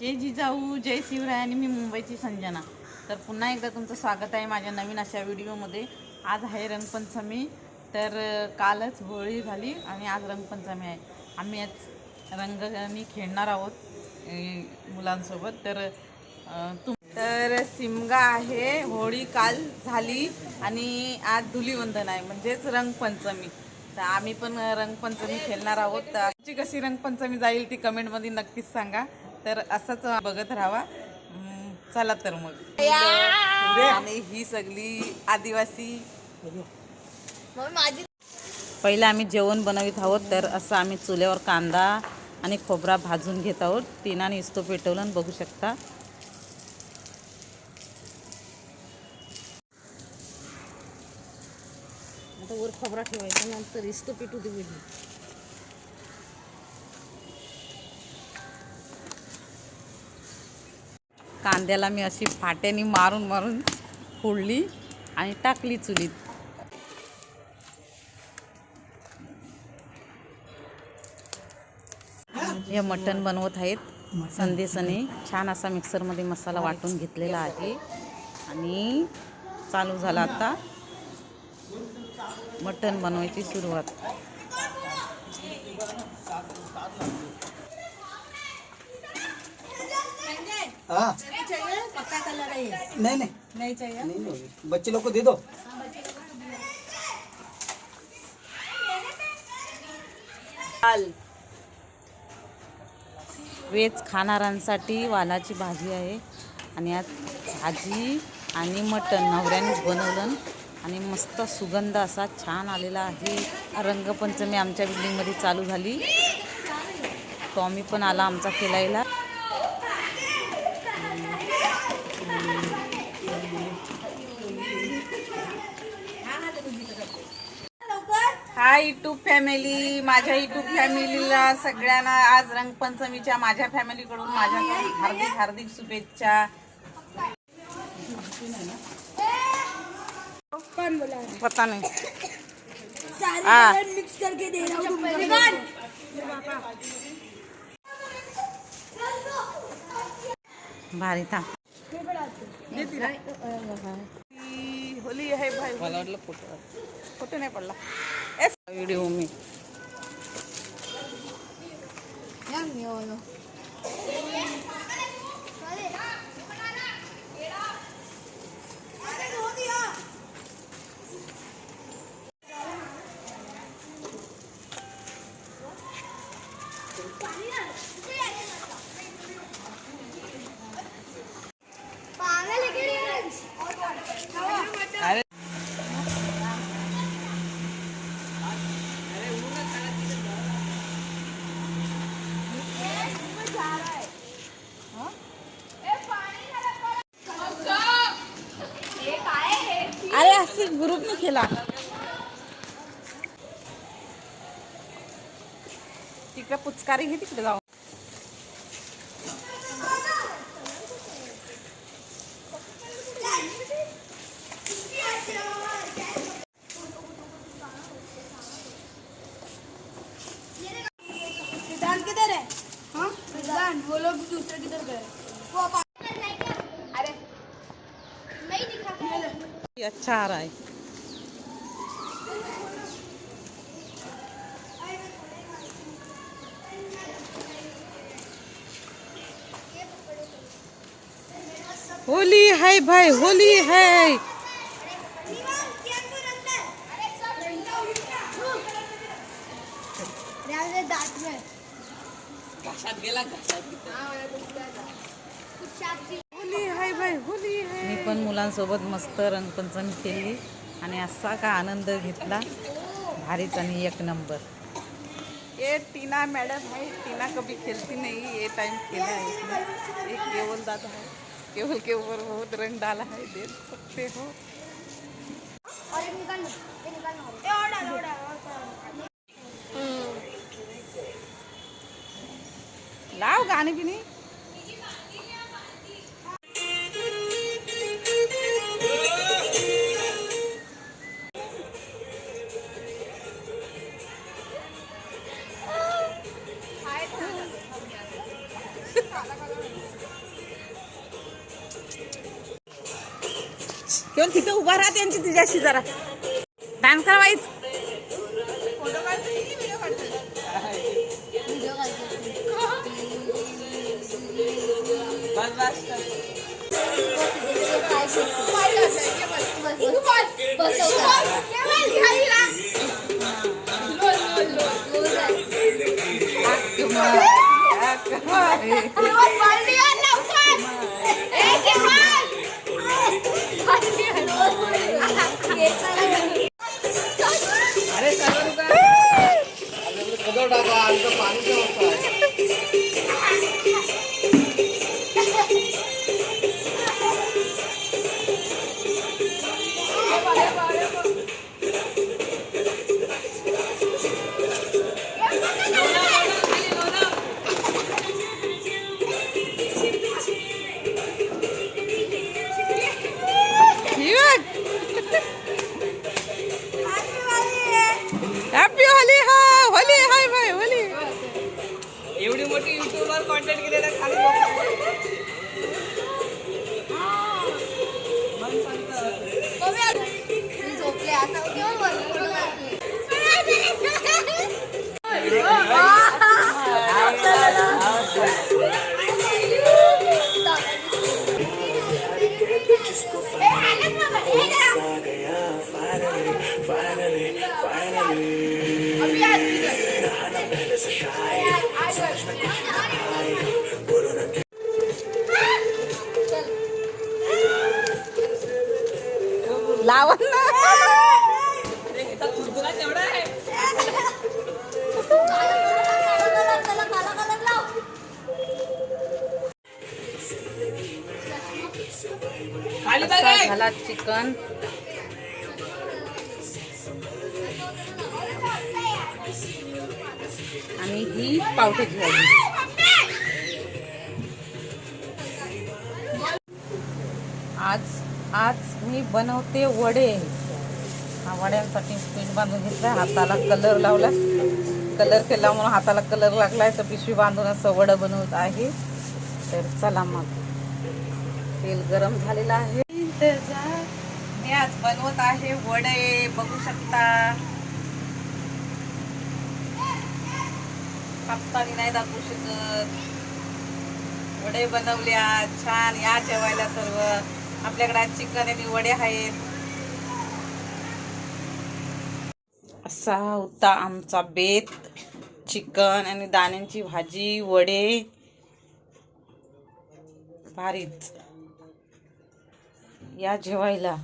जय जिजाऊ जय शिवराय आणि मी मुंबईची संजना. तर पुन्हा एकदा तुमचं स्वागत आहे माझ्या नवीन अशा व्हिडिओमध्ये. आज आहे रंगपंचमी तर कालच होळी झाली आणि आज रंगपंचमी आहे. आम्ही आज रंगाने खेळणार आहोत मुलांसोबत. तर तुम तर सिमगा आहे होळी काल झाली आणि आज धुलीवंदन आहे म्हणजेच रंगपंचमी. तर आम्ही पण रंगपंचमी खेळणार आहोत. तर आमची कशी रंगपंचमी जाईल ती कमेंटमध्ये नक्कीच सांगा. तर असंच बघत राहावा. चला तर मग. आणि ही सगळी आदिवासी. पहिलं आम्ही जेवण बनवित आहोत तर असं आम्ही चुल्यावर कांदा आणि खोबरा भाजून घेत आहोत. टिनाने इस्तो पेटवलं बघू शकता. आता वर खोबरा ठेवायचा नंतर इस्तो पिटू दे कांद्याला मी अशी फाट्याने मारून मारून फोडली आणि टाकली चुलीत. हे मटण बनवत आहेत. संदेशाने छान असा मिक्सरमध्ये मसाला वाटून घेतलेला आहे. आणि चालू झाला आता मटण बनवायची सुरुवात. हाँ. पक्का कलर है ये नहीं नहीं. नहीं चाहिए. नहीं नहीं. बच्चे लोग को दे दो. वेज खाणाऱ्यांसाठी वालाची भाजी आहे. आणि यात भाजी आणि मटण. नवऱ्यानेच बनवलं. आणि मस्त सुगंध असा छान आलेला आहे. रंगपंचमी आमच्या बिल्डिंगमध्ये चालू झाली. टॉमी पण आला आमचा खेळायला. हाय युट्यूब फॅमिली माझ्या युट्यूब फॅमिलीला सगळ्यांना आज रंगपंचमीच्या माझ्या फॅमिलीकडून माझ्याकडून हार्दिक हार्दिक शुभेच्छा. पता नहीं. मिक्स करके दे रहा हूँ भारी था होली आहे भाई. मला वाटलं फोटो. फोटो नाही पडला. एस व्हिडिओ मी. अरे अरे असे ग्रुपने केला तिकडे पुचकारी घे तिकडे जाऊ अच्छा आ रहा है। होली है भाई होली है। होली आहे भाई होली पण मुलांसोबत मस्त रंगपंचमी केली आणि असा का आनंद घेतला. भारीच आणि एक नंबर. ये टीना मॅडम है टीना कभी खेलती नहीं. ये टाइम खेला है एक केवल दादा है केवल के ऊपर बहुत रंग डाला है देख सकते हो. लाव एक बिनी. किंवा तिथे उभा राहा त्यांची तुझ्याशी जरा. डान्स करावायच अरे लावण खाली झाला चिकन. आणि ही पावट्याची भाजी आज आज मी बनवते वडे. हा वड्यांसाठी पीठ बांधून घेतलं हाताला कलर लावला कलर केला म्हणून हाताला कलर लागलाय. तर पिशवी बांधून असं वडं बनवत आहे. तर चला मग. तेल गरम झालेलं आहे. मी आज बनवत आहे वडे बघू शकता. कापतानी नाही दाखवू शकत. वडे बनवल्या छान या जेवायला सर्व. आपल्याकडे आज चिकन आणि वडे आहेत. असा होता आमचा बेत. चिकन आणि दाण्यांची भाजी वडे. भारीच. या जेवायला.